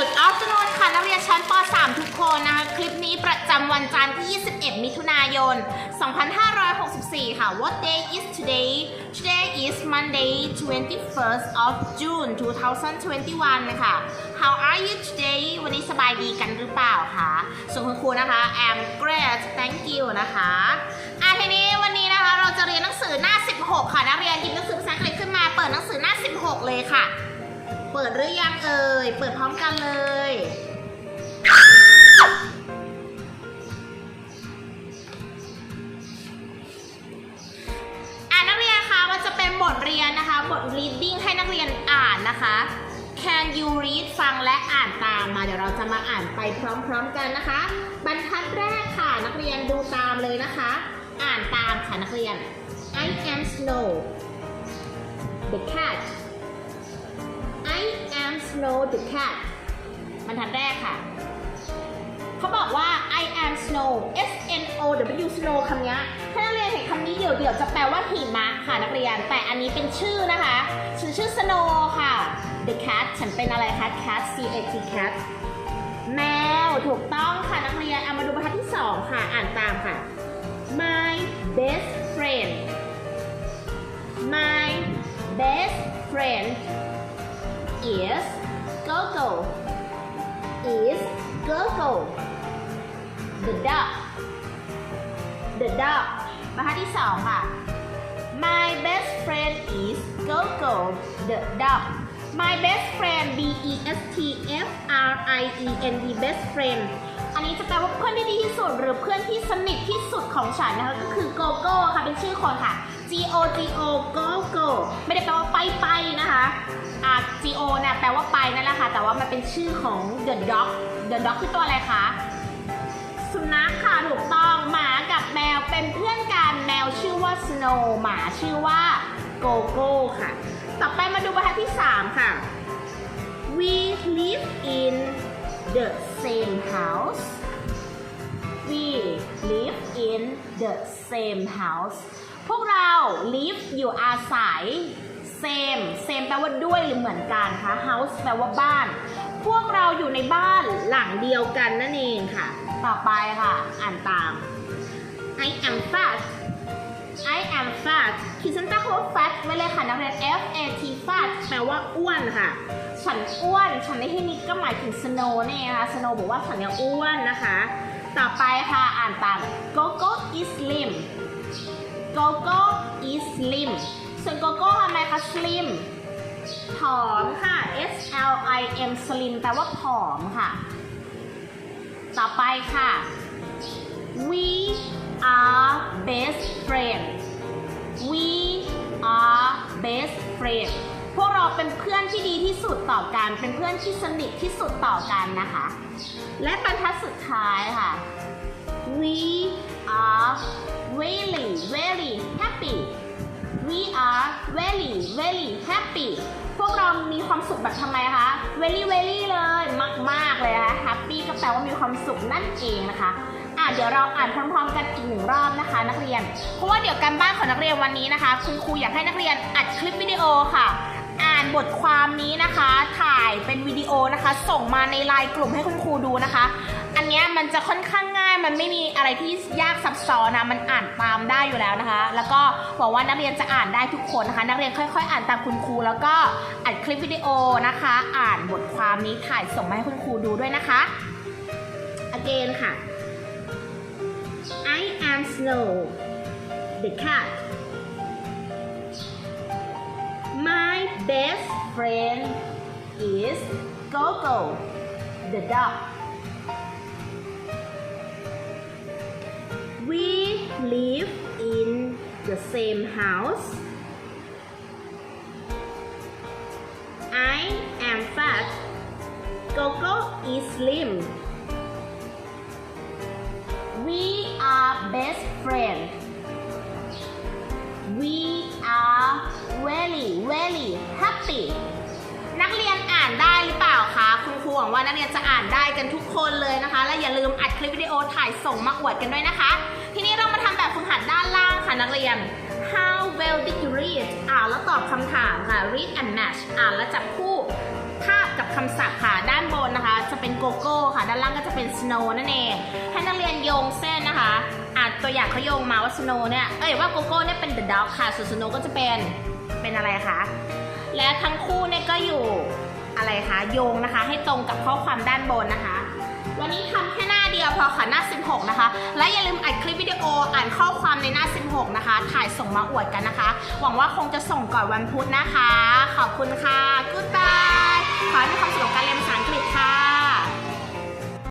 Good afternoon ค่ะนักเรียนชั้นป .3 ทุกคนนะคะคลิปนี้ประจำวันจันทร์ที่ 21 มิถุนายน 2564 ค่ะ What day is today Today is Monday 21st of June 2021 นะคะ How are you today วันนี้สบายดีกันหรือเปล่าคะส่วนคุณครูนะคะ I'm great thank you นะคะอะทีนี้วันนี้นะคะเราจะเรียนหนังสือหน้า 16 ค่ะนักเรียนหยิบหนังสือภาษาอังกฤษขึ้นมาเปิดหนังสือหน้า 16 เลยค่ะ เปิดหรือยังเอ่ย เปิดพร้อมกันเลย อ่านนักเรียนคะมันจะเป็นบทเรียนนะคะ บท reading ให้นักเรียนอ่านนะคะ Can you read ฟังและอ่านตามมา เดี๋ยวเราจะมาอ่านไปพร้อมๆกันนะคะ บรรทัดแรกค่ะ นักเรียนดูตามเลยนะคะ อ่านตามค่ะนักเรียน I am Snow the cat Snow the cat บรรทัดแรกค่ะ เขาบอกว่า I am snow S N O W snow คำนี้ถ้านักเรียนเห็นคำนี้เดี๋ยวเดี๋ยวจะแปลว่าหิมะค่ะนักเรียน แต่อันนี้เป็นชื่อนะคะฉันชื่อ snow ค่ะ the cat ฉันเป็นอะไรคะ cat C A T cat แมวถูกต้องค่ะนักเรียนเอามาดูบรรทัดที่สองค่ะ อ่านตามค่ะ my best friend Gogo is Gogo the dog the dog บรรทัดที่สองค่ะ my best friend is Gogo the dog my best friend B E S T F R I E N D best friend อันนี้จะแปลว่าเพื่อนที่ดีที่สุด หรือเพื่อนที่สนิทที่สุดของฉันนะคะ ก็คือโกโก้ค่ะ เป็นชื่อคนค่ะ G O G O Go Go ไม่ได้แปลว่าไปไป อ่า G O เนี่ยแปลว่าไปนั่นแหละค่ะ แต่ว่ามันเป็นชื่อของ The Dog The Dog คือตัวอะไรคะ สุนัขค่ะถูกต้องหมากับแมวเป็นเพื่อนกันแมวชื่อว่า Snow หมาชื่อว่า Gogo ค่ะ ต่อไปมาดูบรรทัดที่ 3 ค่ะ We live in the same house We live in the same house พวกเรา live อยู่อาศัย same แปลว่าด้วยหรือเหมือนกันคะ house แปลว่าบ้าน พวกเราอยู่ในบ้านหลังเดียวกันนั่นเองค่ะ ต่อไปค่ะ อ่านตาม I am fat I am fat ขีดเส้นใต้คำว่า fat ไว้เลยค่ะนักเรียน F A T fat แปลว่าอ้วนค่ะ ฉันอ้วน ฉันในที่นี้ก็หมายถึง snow นี่นเองค่ะ snow บอกว่าฉันเนี่ยอ้วนนะคะ ต่อไปค่ะ อ่านตาม Gogo is slim Gogo is slim ส่วน Gogo ทำไมคะ slim อมค่ะ S L I M slim แปลว่าผอมค่ะ ต่อไปค่ะ we are best friend we are best friend พวกเราเป็นเพื่อนที่ดีที่สุดต่อกัน เป็นเพื่อนที่สนิทที่สุดต่อกันนะคะ และบรรทัดสุดท้ายค่ะ we are very very happy we are very very happy พวกเรามีความสุขแบบทำไมคะ very very เลย มาก ๆ เลยนะคะ happy ก็แปลว่ามีความสุขนั่นเองนะคะอะเดี๋ยวเราอ่านพร้อมๆกันอีกหนึ่งรอบนะคะ นักเรียน เพราะว่าเดี๋ยวการบ้านของนักเรียนวันนี้นะคะ คุณครูอยากให้นักเรียนอัดคลิปวิดีโอค่ะ อ่านบทความนี้นะคะ ถ่ายเป็นวิดีโอนะคะ ส่งมาในไลน์กลุ่มให้คุณครูดูนะคะ อันนี้มันจะค่อนข้าง มันไม่มีอะไรที่ยากซับซ้อนนะมันอ่านตามได้อยู่แล้วนะคะ แล้วก็หวังว่านักเรียนจะอ่านได้ทุกคนนะคะ นักเรียนค่อย ๆ อ่านตามคุณครูแล้วก็อัดคลิปวิดีโอนะคะ อ่านบทความนี้ถ่ายส่งมาให้คุณครูดูด้วยนะคะ again ค่ะ I am Snow the cat My best friend is Gogo the dog live in the same house I am fat Gogo is slim We are best friends. We are very very happy นักเรียนอ่านได้หรือเปล่าคะคุณครูหวังว่านักเรียนจะอ่านได้กันทุกคนเลยนะคะ และอย่าลืมอัดคลิปวิดีโอถ่ายส่งมาอวดกันด้วยนะคะ ทีนี้เรามาทำแบบฝึกหัดด้านล่างค่ะนักเรียน How well did you read อ่านแล้วตอบคำถามค่ะ read and match อ่านแล้วจับคู่ภาพกับคำศัพท์ค่ะด้านบนนะคะ จะเป็นโกโก้ค่ะ ด้านล่างก็จะเป็น snow นั่นเองให้นักเรียนโยงเส้นนะคะอะตัวอย่างเขาโยงมาว่า snow เนี่ยเอ้ยว่าโกโก้เนี่ยเป็น the dog ค่ะส่วน snow ก็จะเป็นเป็นอะไรคะและทั้งคู่เนี่ยก็อยู่อะไรคะโยงนะคะ ให้ตรงกับข้อความด้านบนนะคะ วันนี้ทำแค่หน้าเดียวพอค่ะหน้า 16 นะคะ และอย่าลืมอัดคลิปวิดีโออ่านข้อความในหน้า 16 นะคะ ถ่ายส่งมาอวดกันนะคะ หวังว่าคงจะส่งก่อนวันพุธนะคะ ขอบคุณค่ะ goodbye ขอให้มีความสุขกับการเรียนภาษาอังกฤษค่ะ